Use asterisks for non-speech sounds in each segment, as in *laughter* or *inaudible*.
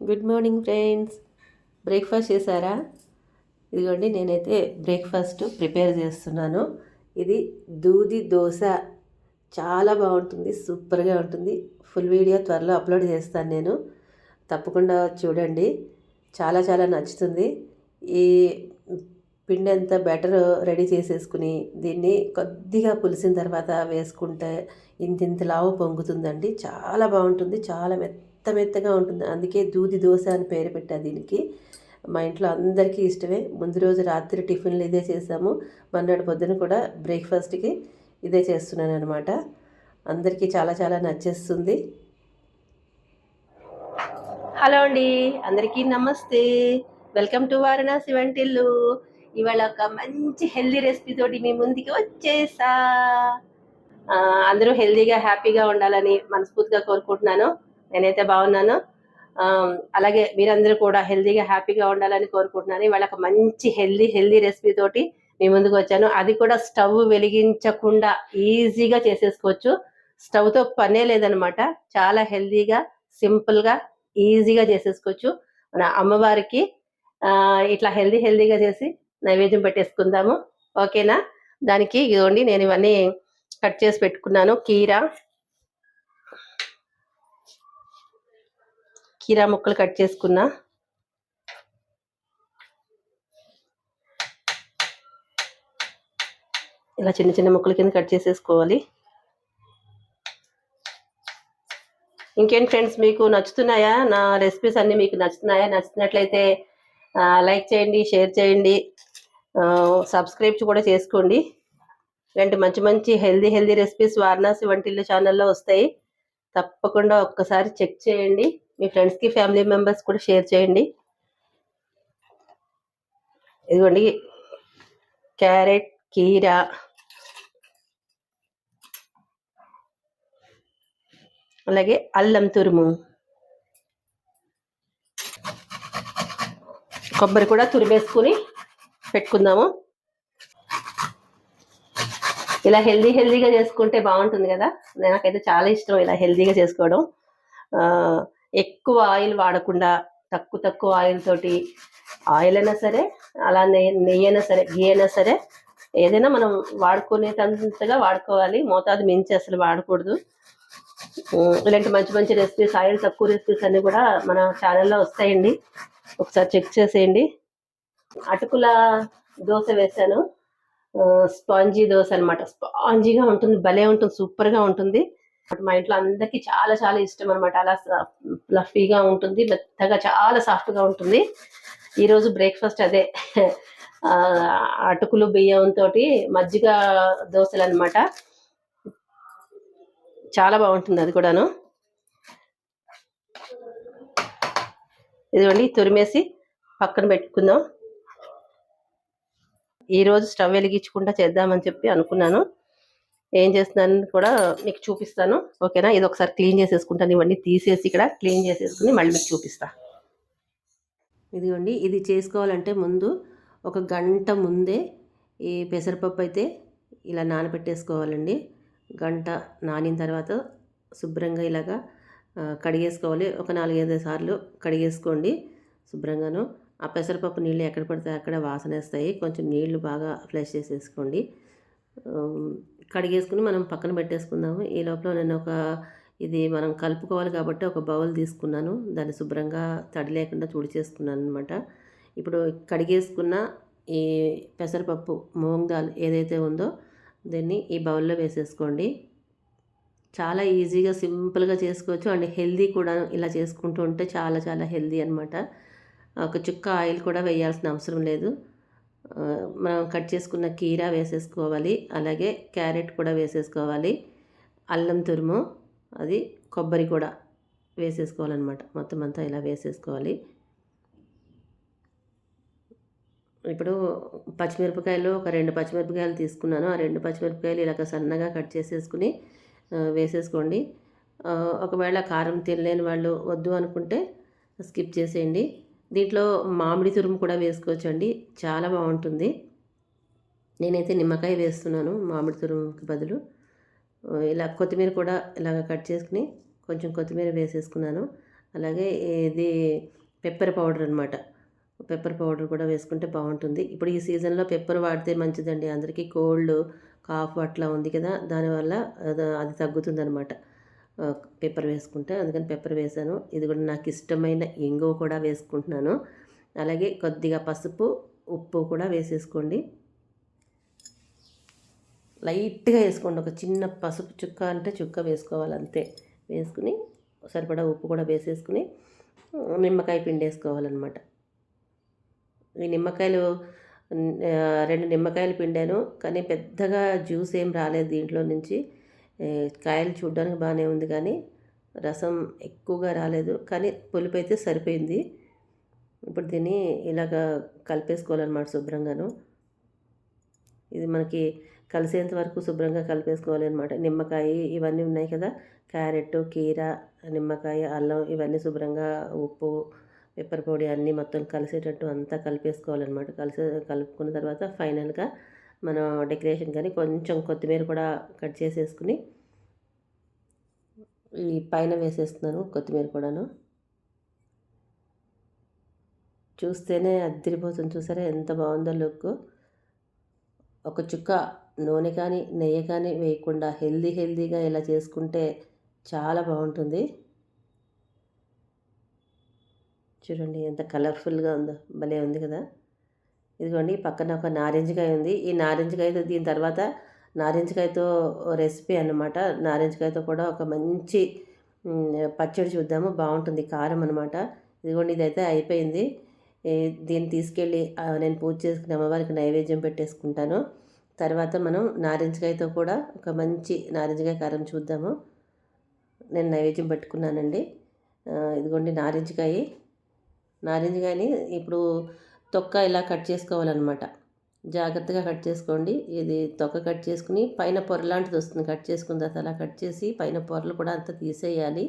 Good morning friends. Breakfast చేశారా? ఇదిగోండి నేనైతే బ్రేక్ఫాస్ట్ ప్రిపేర్ చేస్తున్నాను. ఇది దూది దోశ. చాలా బాగుంటుంది సూపర్గా ఉంటుంది. ఫుల్ వీడియో త్వరలో అప్లోడ్ చేస్తాను నేను. తప్పకుండా చూడండి. చాలా చాలా నచ్చుతుంది. ఈ పిండి అంతా బెటర్ రెడీ చేసేసుకుని దీన్ని కొద్దిగా పులిసిన తర్వాత వేసుకుంటే ఇంత ఇంత లావు పొంగుతుందండి. చాలా బాగుంటుంది చాలా మెత్త మెత్తగా ఉంటుంది. అందుకే దూది దోశ అని పేరు పెట్టా దీనికి. మా ఇంట్లో అందరికీ ఇష్టమే. ముందు రోజు రాత్రి టిఫిన్లు ఇదే చేసాము. మర్నాడు పొద్దున కూడా బ్రేక్ఫాస్ట్కి ఇదే చేస్తున్నాను అనమాట అందరికీ చాలా చాలా నచ్చేస్తుంది. హలో అండి. అందరికీ నమస్తే. వెల్కమ్ టు వారణాసి వంటిల్లు. ఇవాళ ఒక మంచి హెల్దీ రెసిపీ తోటి మీ ముందుకి వచ్చేసా. అందరూ హెల్దీగా హ్యాపీగా ఉండాలని మనస్ఫూర్తిగా కోరుకుంటున్నాను. నేనైతే బాగున్నాను. అలాగే మీరందరూ కూడా హెల్దీగా హ్యాపీగా ఉండాలని కోరుకుంటున్నాను. ఇవాళ ఒక మంచి హెల్దీ హెల్దీ రెసిపీ తోటి మీ ముందుకు వచ్చాను. అది కూడా స్టవ్ వెలిగించకుండా ఈజీగా చేసేసుకోవచ్చు. స్టవ్తో పనే లేదనమాట. చాలా హెల్దీగా సింపుల్గా ఈజీగా చేసేసుకోవచ్చు. మన అమ్మవారికి ఇట్లా హెల్దీ హెల్దీగా చేసి నైవేద్యం పెట్టేసుకుందాము. ఓకేనా? దానికి ఇదిగోండి నేను ఇవన్నీ కట్ చేసి పెట్టుకున్నాను. కీరా కీరా ముక్కలు కట్ చేసుకున్నా. ఇలా చిన్న చిన్న ముక్కల కింద కట్ చేసేసుకోవాలి. ఇంకేంటి ఫ్రెండ్స్ మీకు నచ్చుతున్నాయా? నా రెసిపీస్ అన్ని మీకు నచ్చుతున్నాయా? నచ్చినట్లయితే లైక్ చేయండి షేర్ చేయండి సబ్స్క్రైబ్ కూడా చేసుకోండి. ఇలాంటి మంచి మంచి హెల్దీ హెల్దీ రెసిపీస్ వారణాసి వంటిల్లు ఛానల్లో వస్తాయి. తప్పకుండా ఒక్కసారి చెక్ చేయండి. మీ ఫ్రెండ్స్కి ఫ్యామిలీ మెంబర్స్ కూడా షేర్ చేయండి. ఇదిగోండి క్యారెట్ కీరా. అలాగే అల్లం తురుము. కొబ్బరి కూడా తురిమేసుకుని పెట్టుకుందాము. ఇలా హెల్దీ హెల్దీగా చేసుకుంటే బాగుంటుంది కదా. నాకైతే చాలా ఇష్టం ఇలా హెల్దీగా చేసుకోవడం. ఎక్కువ ఆయిల్ వాడకుండా తక్కువ తక్కువ ఆయిల్ తోటి ఆయిల్ అయినా సరే అలా నెయ్యి నెయ్యి అయినా సరే ఘీ అయినా సరే ఏదైనా మనం వాడుకునేటంతగా వాడుకోవాలి. మోతాదు మించి అసలు వాడకూడదు. ఇలాంటి మంచి మంచి రెసిపీస్ ఆయిల్ తక్కువ రెసిపీస్ అన్నీ కూడా మన ఛానల్లో వస్తాయండి. ఒకసారి చెక్ చేసేయండి. అటుకుల దోశ వేసాను. స్పాంజీ దోశ అనమాట స్పాంజీగా ఉంటుంది భలే ఉంటుంది సూపర్గా ఉంటుంది. మా ఇంట్లో అందరికీ చాలా చాలా ఇష్టం అనమాట అలా ఫ్లఫీగా ఉంటుంది మెత్తగా చాలా సాఫ్ట్గా ఉంటుంది. ఈరోజు బ్రేక్ఫాస్ట్ అదే. అటుకులు బియ్యంతో మజ్జిగ దోశలు అనమాట చాలా బాగుంటుంది అది కూడాను. ఇదిగోండి తురిమేసి పక్కన పెట్టుకుందాం. ఈరోజు స్టవ్ వెలిగించకుండా చేద్దామని చెప్పి అనుకున్నాను. ఏం చేస్తున్నాను కూడా మీకు చూపిస్తాను. ఓకేనా? ఇది ఒకసారి క్లీన్ చేసేసుకుంటాను. ఇవన్నీ తీసేసి ఇక్కడ క్లీన్ చేసేసుకుని మళ్ళీ మీకు చూపిస్తా. ఇదిగోండి. ఇది చేసుకోవాలంటే ముందు ఒక గంట ముందే ఈ పెసరపప్పు అయితే ఇలా నానబెట్టేసుకోవాలండి. గంట నానిన తర్వాత శుభ్రంగా ఇలాగా కడిగేసుకోవాలి. ఒక నాలుగైదు సార్లు కడిగేసుకోండి శుభ్రంగాను. ఆ పెసరపప్పు నీళ్ళు ఎక్కడ పడితే అక్కడ వాసన వేస్తాయి కొంచెం నీళ్ళు బాగా ఫ్లష్ చేసేసుకోండి. కడిగేసుకుని మనం పక్కన పెట్టేసుకుందాము. ఈ లోపల నేను ఒక ఇది మనం కలుపుకోవాలి కాబట్టి ఒక బౌల్ తీసుకున్నాను. దాన్ని శుభ్రంగా తడి లేకుండా తుడి చేసుకున్నాను అనమాట ఇప్పుడు కడిగేసుకున్న ఈ పెసరపప్పు మూంగ్ దాల్ ఏదైతే ఉందో దీన్ని ఈ బౌల్లో వేసేసుకోండి. చాలా ఈజీగా సింపుల్గా చేసుకోవచ్చు అండ్ హెల్దీ కూడా ఇలా చేసుకుంటూ ఉంటే చాలా చాలా హెల్దీ అనమాట ఒక చుక్క ఆయిల్ కూడా వేయాల్సిన అవసరం లేదు. మనం కట్ చేసుకున్న కీరా వేసేసుకోవాలి అలాగే క్యారెట్ కూడా వేసేసుకోవాలి అల్లం తురుము అది కొబ్బరి కూడా వేసేసుకోవాలన్నమాట. మొత్తం అంతా ఇలా వేసేసుకోవాలి. ఇప్పుడు పచ్చిమిరపకాయలు ఒక రెండు పచ్చిమిరపకాయలు తీసుకున్నాను. ఆ రెండు పచ్చిమిరపకాయలు ఇలాగ సన్నగా కట్ చేసేసుకుని వేసేసుకోండి. ఒకవేళ కారం తినలేని వాళ్ళు వద్దు అనుకుంటే స్కిప్ చేసేయండి. దీంట్లో మామిడి తురుము కూడా వేసుకోవచ్చండి. చాలా బాగుంటుంది. నేనైతే నిమ్మకాయ వేస్తున్నాను మామిడి తురుముకి బదులు. ఇలా కొత్తిమీర కూడా ఇలాగ కట్ చేసుకుని కొంచెం కొత్తిమీర వేసేసుకున్నాను. అలాగే ఇది పెప్పర్ పౌడర్ అనమాట పెప్పర్ పౌడర్ కూడా వేసుకుంటే బాగుంటుంది. ఇప్పుడు ఈ సీజన్లో పెప్పర్ వాడితే మంచిదండి. అందరికీ కోల్డ్ కాఫ్ అట్లా ఉంది కదా దానివల్ల అది అది తగ్గుతుంది అనమాట పెప్పర్ వేసుకుంటే. అందుకని పెప్పర్ వేసాను ఇది కూడా నాకు ఇష్టమైన ఇంగువ కూడా వేసుకుంటున్నాను. అలాగే కొద్దిగా పసుపు ఉప్పు కూడా వేసేసుకోండి. లైట్గా వేసుకోండి. ఒక చిన్న పసుపు చుక్క అంటే చుక్క వేసుకోవాలి అంతే. వేసుకుని సరిపడా ఉప్పు కూడా వేసేసుకుని నిమ్మకాయ పిండి వేసుకోవాలన్నమాట. ఈ నిమ్మకాయలు రెండు నిమ్మకాయలు పిండాను. కానీ పెద్దగా జ్యూస్ ఏం రాలేదు దీంట్లో నుంచి. కాయలు చూడడానికి బాగానే ఉంది కానీ రసం ఎక్కువగా రాలేదు. కానీ పులుపు అయితే సరిపోయింది. ఇప్పుడు దీన్ని ఇలాగ కలిపేసుకోవాలన్నమాట శుభ్రంగాను. ఇది మనకి కలిసేంత వరకు శుభ్రంగా కలిపేసుకోవాలి అనమాట నిమ్మకాయ ఇవన్నీ ఉన్నాయి కదా. క్యారెట్ కీర నిమ్మకాయ అల్లం ఇవన్నీ శుభ్రంగా ఉప్పు పెప్పర్ పొడి అన్నీ మొత్తం కలిసేటట్టు అంతా కలిపేసుకోవాలన్నమాట. కలిసే కలుపుకున్న తర్వాత ఫైనల్గా మనం డెకరేషన్ కానీ కొంచెం కొత్తిమీర కూడా కట్ చేసేసుకుని ఈ పైన వేసేస్తున్నాను కొత్తిమీర కూడాను. చూస్తేనే అద్దరిపోతుంది చూసారా? ఎంత బాగుందో లుక్. ఒక చుక్క నూనె కానీ నెయ్యి కానీ వేయకుండా హెల్దీ హెల్దీగా ఇలా చేసుకుంటే చాలా బాగుంటుంది. చూడండి ఎంత కలర్ఫుల్గా ఉందో భలే ఉంది కదా. ఇదిగోండి పక్కన ఒక నారింజకాయ ఉంది. ఈ నారింజకాయతో దీని తర్వాత నారింజకాయతో రెసిపీ అన్నమాట. నారింజకాయతో కూడా ఒక మంచి పచ్చడి చూద్దాము. బాగుంటుంది కారం అనమాట ఇదిగోండి ఇదైతే అయిపోయింది. దీన్ని తీసుకెళ్ళి నేను పూజ చేసుకుని అమ్మవారికి నైవేద్యం పెట్టేసుకుంటాను. తర్వాత మనం నారింజకాయతో కూడా ఒక మంచి నారింజకాయ కారం చూద్దాము. నేను నైవేద్యం పెట్టుకున్నానండి. ఇదిగోండి నారింజకాయ. నారింజకాయని ఇప్పుడు తొక్క ఇలా కట్ చేసుకోవాలన్నమాట. జాగ్రత్తగా కట్ చేసుకోండి. ఇది తొక్క కట్ చేసుకుని పైన పొర లాంటిది వస్తుంది. కట్ చేసుకున్న తర్వాత అలా కట్ చేసి పైన పొరలు కూడా అంతా తీసేయాలి.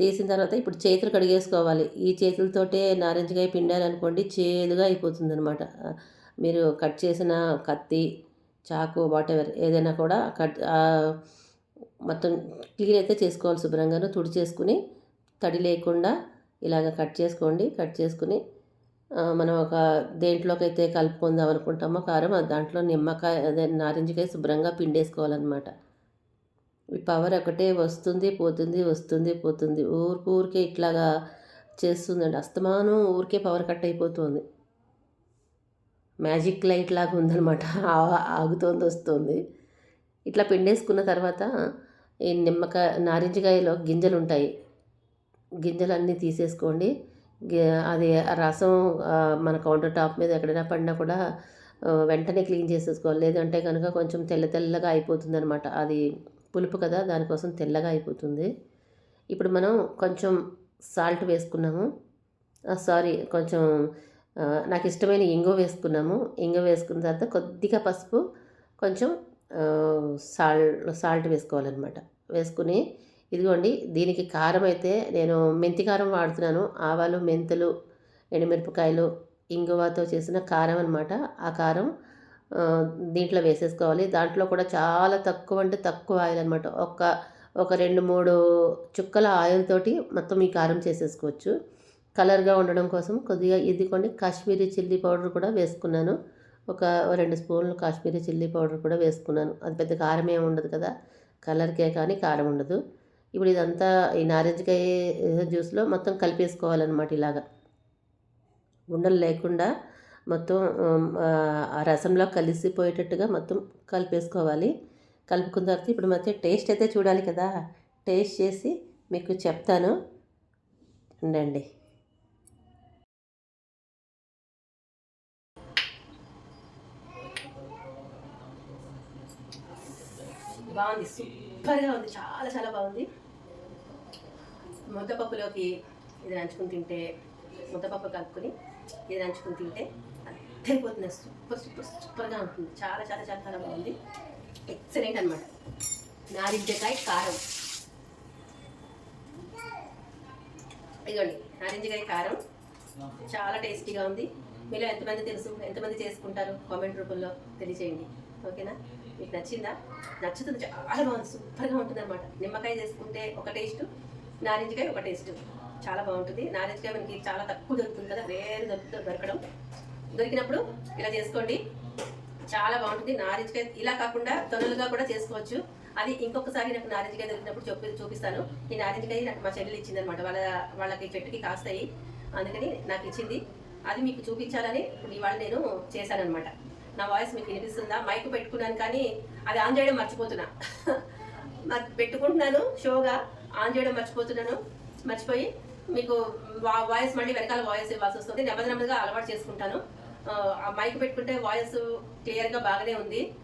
తీసిన తర్వాత ఇప్పుడు చేతులు కడిగేసుకోవాలి. ఈ చేతులతోటే నారింజకాయ పిండాలనుకోండి చేదుగా అయిపోతుంది అనమాట మీరు కట్ చేసిన కత్తి చాకు వాటెవర్ ఏదైనా కూడా కట్ మొత్తం క్లీన్ అయితే చేసుకోవాలి శుభ్రంగాను తుడి చేసుకుని తడి లేకుండా ఇలాగ కట్ చేసుకోండి. కట్ చేసుకుని మనం ఒక దేంట్లోకైతే కలుపుకుందాం అనుకుంటామో కారం దాంట్లో నిమ్మకాయ అదే నారింజకాయ శుభ్రంగా పిండేసుకోవాలన్నమాట. ఈ పవర్ ఒకటే వస్తుంది పోతుంది వస్తుంది పోతుంది. ఊరికి ఊరికే ఇట్లాగా చేస్తుందండి. అస్తమానం ఊరికే పవర్ కట్ అయిపోతుంది. మ్యాజిక్ లైట్ లాగా ఉందన్నమాట. ఆగుతోంది వస్తుంది. ఇట్లా పిండేసుకున్న తర్వాత ఈ నిమ్మకాయ నారింజకాయలో గింజలు ఉంటాయి గింజలన్నీ తీసేసుకోండి. అది రసం మన కౌంటర్ టాప్ మీద ఎక్కడైనా పడినా కూడా వెంటనే క్లీన్ చేసేసుకోవాలి. లేదంటే కనుక కొంచెం తెల్ల తెల్లగా అయిపోతుంది అనమాట అది పులుపు కదా దానికోసం తెల్లగా అయిపోతుంది. ఇప్పుడు మనం కొంచెం సాల్ట్ వేసుకున్నాము. సారీ కొంచెం నాకు ఇష్టమైన ఇంగో వేసుకున్నాము. ఇంగో వేసుకున్న తర్వాత కొద్దిగా పసుపు కొంచెం సాల్ట్ సాల్ట్ వేసుకోవాలన్నమాట. వేసుకుని ఇదిగోండి దీనికి కారం అయితే నేను మెంతి కారం వాడుతున్నాను. ఆవాలు మెంతులు ఎండుమిరపకాయలు ఇంగువతో చేసిన కారం అనమాట ఆ కారం దీంట్లో వేసేసుకోవాలి. దాంట్లో కూడా చాలా తక్కువ అంటే తక్కువ ఆయిల్ అనమాట ఒక ఒక రెండు మూడు చుక్కల ఆయిల్ తోటి మొత్తం ఈ కారం చేసేసుకోవచ్చు. కలర్గా ఉండడం కోసం కొద్దిగా ఇదిగోండి కాశ్మీరీ చిల్లీ పౌడర్ కూడా వేసుకున్నాను. ఒక రెండు స్పూన్లు కాశ్మీరీ చిల్లీ పౌడర్ కూడా వేసుకున్నాను. అది పెద్ద కారం ఏమి ఉండదు కదా. కలర్కే కానీ కారం ఉండదు. ఇప్పుడు ఇదంతా ఈ నారింజకాయ జ్యూస్లో మొత్తం కలిపేసుకోవాలన్నమాట ఇలాగా. ఉండలు లేకుండా మొత్తం ఆ రసంలో కలిసిపోయేటట్టుగా మొత్తం కలిపేసుకోవాలి. కలుపుకున్న తర్వాత ఇప్పుడు మధ్య టేస్ట్ అయితే చూడాలి కదా. టేస్ట్ చేసి మీకు చెప్తాను. ఉండండి. బాగుంది. సూపర్గా ఉంది. చాలా చాలా బాగుంది. ముద్దపప్పులోకి ఇది నంచుకుని తింటే ముద్దపప్పు కలుపుకొని ఇది నంచుకుని తింటే అద్దరిపోతుంది. సూపర్ సూపర్ సూపర్గా ఉంటుంది. చాలా చాలా చాలా చాలా బాగుంది. ఎక్సలెంట్ అనమాట నారింజకాయ కారం. ఇదిగోండి నారింజకాయ కారం. చాలా టేస్టీగా ఉంది. మీలో ఎంతమంది తెలుసు? ఎంతమంది చేసుకుంటారు? కామెంట్ రూపంలో తెలియచేయండి. ఓకేనా? మీకు నచ్చిందా? నచ్చుతుంది. చాలా బాగుంది. సూపర్గా ఉంటుంది అనమాట నిమ్మకాయ చేసుకుంటే ఒక టేస్ట్ నారింజకాయ ఒక టేస్ట్. చాలా బాగుంటుంది. నారింజకాయ మనకి చాలా తక్కువ దొరుకుతుంది కదా వేరే దొరుకుతుంది దొరకడం. దొరికినప్పుడు ఇలా చేసుకోండి. చాలా బాగుంటుంది. నారింజకాయ ఇలా కాకుండా తొనలుగా కూడా చేసుకోవచ్చు. అది ఇంకొకసారి నాకు నారింజకాయ దొరికినప్పుడు చూపి చూపిస్తాను. ఈ నారింజకాయ నాకు మా చెల్లెలు ఇచ్చింది అనమాట వాళ్ళ వాళ్ళకి చెట్టుకి కాస్తాయి. అందుకని నాకు ఇచ్చింది. అది మీకు చూపించాలని ఇప్పుడు ఇవాళ నేను చేశానన్నమాట. నా వాయిస్ మీకు వినిపిస్తుందా? మైక్ పెట్టుకున్నాను కానీ అది ఆన్ చేయడం మర్చిపోతున్నా. *laughs* మరి పెట్టుకుంటున్నాను షోగా. ఆన్ చేయడం మర్చిపోతున్నాను మర్చిపోయి మీకు వాయిస్ మళ్ళీ వెనకాల వాయిస్ ఇవ్వాల్సి వస్తుంది. నెమ్మది నెమ్మదిగా అలవాటు చేసుకుంటాను. ఆ, మైక్ పెట్టుకుంటే వాయిస్ క్లియర్గా బాగానే ఉంది.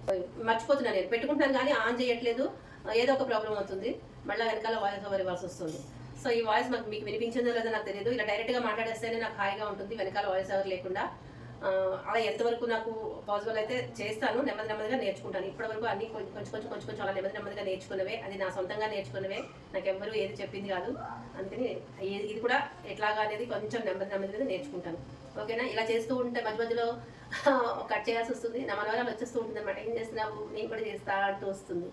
మర్చిపోతున్నాను నేను. పెట్టుకుంటాను కానీ ఆన్ చేయట్లేదు. ఏదో ఒక ప్రాబ్లం అవుతుంది. మళ్ళీ వెనకాల వాయిస్ ఓవర్ ఇవ్వాల్సి వస్తుంది. సో ఈ వాయిస్ మాకు మీకు వినిపించిందో లేదో నాకు తెలియదు ఇలా డైరెక్ట్గా మాట్లాడేస్తేనే నాకు హాయిగా ఉంటుంది. వెనకాల వాయిస్ ఓవర్ లేకుండా. అలా ఎంతవరకు నాకు పాసిబుల్ అయితే చేస్తాను నెమ్మది నెమ్మదిగా నేర్చుకుంటాను. ఇప్పటివరకు అన్ని కొంచెం కొంచెం కొంచెం కొంచెం అలా నెమ్మది నెమ్మదిగా నేర్చుకున్నవే. అది నా సొంతంగా నేర్చుకున్నవే. నాకు ఎవ్వరూ ఏది చెప్పింది కాదు. అందుకని ఇది కూడా ఎట్లాగా అనేది కొంచెం నెమ్మది నెమ్మదిగా నేర్చుకుంటాను. ఓకేనా? ఇలా చేస్తూ ఉంటే మధ్య మధ్యలో *laughs* కట్ చేయాల్సి వస్తుంది. నా మనవరాలు వచ్చేస్తూ ఉంటుంది అనమాట ఏం చేస్తున్నావు? నేను కూడా చేస్తా అంటూ వస్తుంది.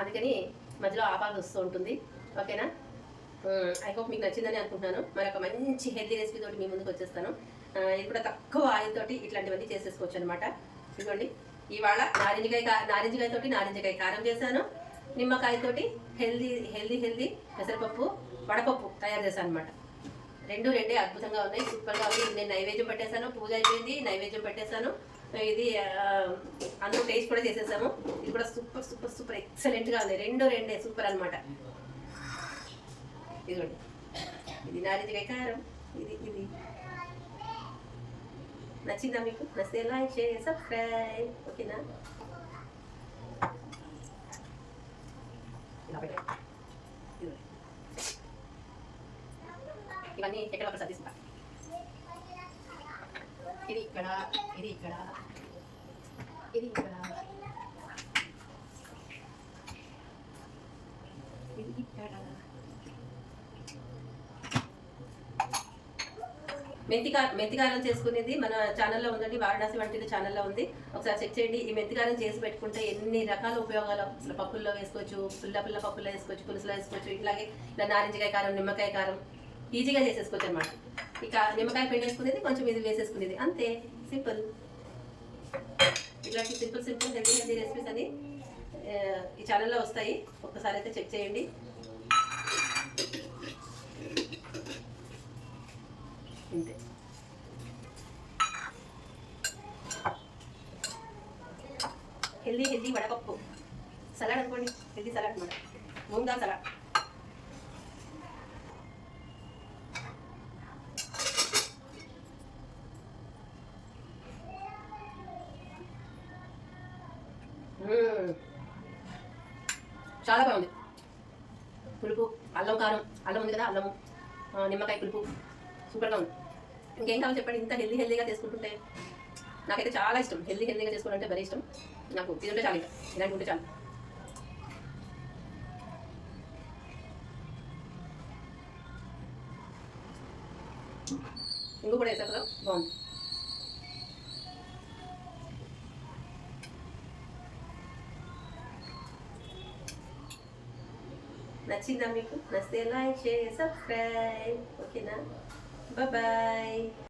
అందుకని మధ్యలో ఆపాల్సి వస్తూ ఉంటుంది. ఓకేనా? ఐ హోప్ మీకు నచ్చిందని అనుకుంటున్నాను. మరొక మంచి హెల్తీ రెసిపీ తోటి మీ ముందుకు వచ్చేస్తాను. ఇది కూడా తక్కువ ఆయిల్ ఇట్లాంటివన్నీ చేసేసుకోవచ్చు అనమాట ఇదిగోండి. ఇవాళ నారింజకాయ కా- నారింజకాయ తోటి నారింజకాయ కారం చేశాను. నిమ్మకాయ తోటి హెల్దీ హెల్దీ హెల్దీ పెసరపప్పు వడపప్పు తయారు చేశాను అనమాట రెండు రెండే అద్భుతంగా ఉన్నాయి. సూపర్గా ఉంది. నేను నైవేద్యం పెట్టేశాను. పూజ అయిపోయింది. నైవేద్యం పెట్టేశాను. ఇది అందరూ టేస్ట్ కూడా చేసేసాము. ఇది కూడా సూపర్ సూపర్ సూపర్ ఎక్సలెంట్గా ఉంది. రెండు రెండే సూపర్ అన్నమాట. ఇదిగోండి. ఇది నారింజకాయ కారం. ఇది ఇది. నచ్చిందా మీకు? నచ్చితే లైక్ షేర్ సబ్స్క్రైబ్. ఓకేనా? ఇవన్నీ ఎక్కడ ఒక తీసుకుంటా ఇది ఇక్కడ ఇది ఇక్కడ ఇది ఇక్కడ. ఇది ఇక్కడ. మెంతికా మెంతికారం చేసుకునేది మన ఛానల్లో ఉందండి వారణాసి వంటి ఛానల్లో ఉంది. ఒకసారి చెక్ చేయండి. ఈ మెంతికారం చేసి పెట్టుకుంటే ఎన్ని రకాల ఉపయోగాలు అసలు పప్పుల్లో వేసుకోవచ్చు పుల్ల పుల్ల పప్పుల్లో వేసుకోవచ్చు పులుసులో వేసుకోవచ్చు ఇట్లాగే ఇలా నారింజకాయ కారం నిమ్మకాయ కారం ఈజీగా చేసేసుకోవచ్చు అనమాట ఇక నిమ్మకాయ పిండి వేసుకునేది కొంచెం ఇది వేసేసుకునేది. అంతే. సింపుల్. ఇట్లాంటి simple simple healthy healthy recipes అని ఈ ఛానల్లో వస్తాయి. ఒక్కసారి అయితే చెక్ చేయండి. ఇంతే హెల్దీ హెల్దీ వడపప్పు. సలాడ్ అనుకోండి హెల్దీ సలాడ్ అనమాట. మూంగా సలాడ్. చాలా బాగుంది. పులుపు అల్లం కారం. అల్లం ఉంది కదా అల్లము. నిమ్మకాయ పులుపు. సూపర్గా ఉంది. ఇంకేం కావాలి చెప్పండి? ఇంత హెల్దీ హెల్దీగా చేసుకుంటుంటే? నాకైతే చాలా ఇష్టం. హెల్దీ హెల్దీగా చేసుకోవాలంటే భలే ఇష్టం. నాకు తింటే చాలా ఇంకా. ఇలాంటి ఉంటే చాలు. ఇంకో కూడా వేసారు కదా? బాగుంది. నచ్చిందా మీకు? నచ్చితే లైక్ షేర్ సబ్స్క్రైబ్ ఓకేనా? Bye-bye!